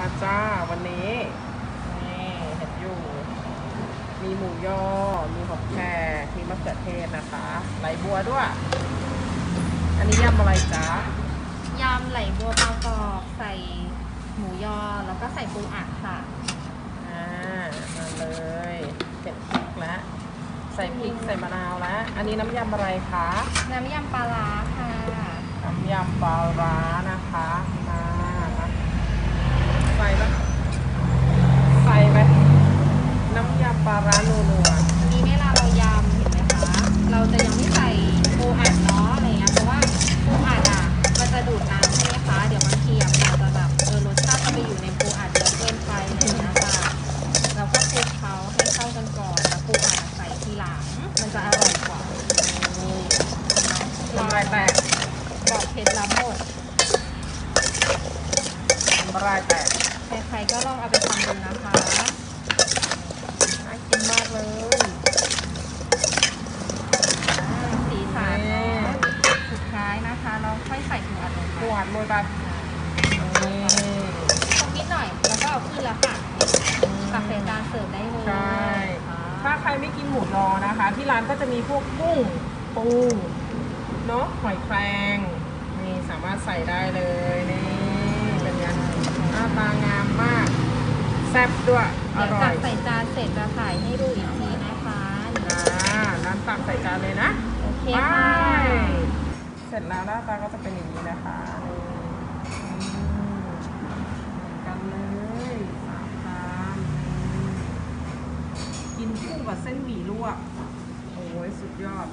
มาจ้าวันนี้ นี่เห็นอยู่ มีหมูยอ มีหอมแขกมีมะเขือเทศนะคะไหลบัวด้วย อันนี้ยำอะไรจ๊ะยำไหลบัวบางกอกใส่หมูยอแล้วก็ใส่ปูอัดค่ะ อ่ามาเลยเผ็ดพริกแล้ว ใส่พริกใส่มะนาวแล้ว อันนี้น้ำยำอะไรคะน้ำยำปลาร้าค่ะ น้ำยำปลาร้านะคะมาใส่ไหมใส่ไหมน้ำยำ ปลาร้านัวอันนี้เวลาเรายำเห็นไหมคะ เราจะยังไม่ใส่ปูอัดเนาะอะไรเงี้ยเพราะว่าปูอัดอะมันจะดูดน้ำใช่ไหมคะเดี๋ยวบางทีอะมันจะแบบเออรสชาติจะไปอยู่ในปูอัดเยอะเกินไปอะไรเงี้ยค่ะเราก็คลุกเขาให้เข้ากันก่อนแล้วปูอัดใส่ทีหลังมันจะอร่อยกว่าๆนี่เห็นไหมน้ำลายแตกบอกเคล็ดลับหมดน้ำลายแตกใครๆก็ลองเอาไปทำดูนะคะ เลยสีสันเนาะสุดท้ายนะคะ เราค่อยใส่ถุงอัดลงไปหวานโรยไปนี่ตรงนิดหน่อย แล้วก็เอาขึ้นแล้วค่ะกใส่จานเสิร์ฟได้เลยใช่ ค่ะถ้าใครไม่กินหมูยอนะคะ ที่ร้านก็จะมีพวกกุ้งปูเนาะหอยแครงนี่สามารถใส่ได้เลยนี่เป็นไงหน้าตางามมาก แซ่บด้วยอเดี๋ยวร่อตัยกใส่จานเสร็จจะถ่ายให้ดูอีกทีนะคะนี่ อ่าร้านตักใส่จานเลยนะโอเคไปค่ะเสร็จแล้วหน้าตาก็จะเป็นอย่างนี้นะคะนี่อืมเหมือนกันเลยสามจานนี่กินคู่กับเส้นหมี่ลวก โอ้ยสุดยอด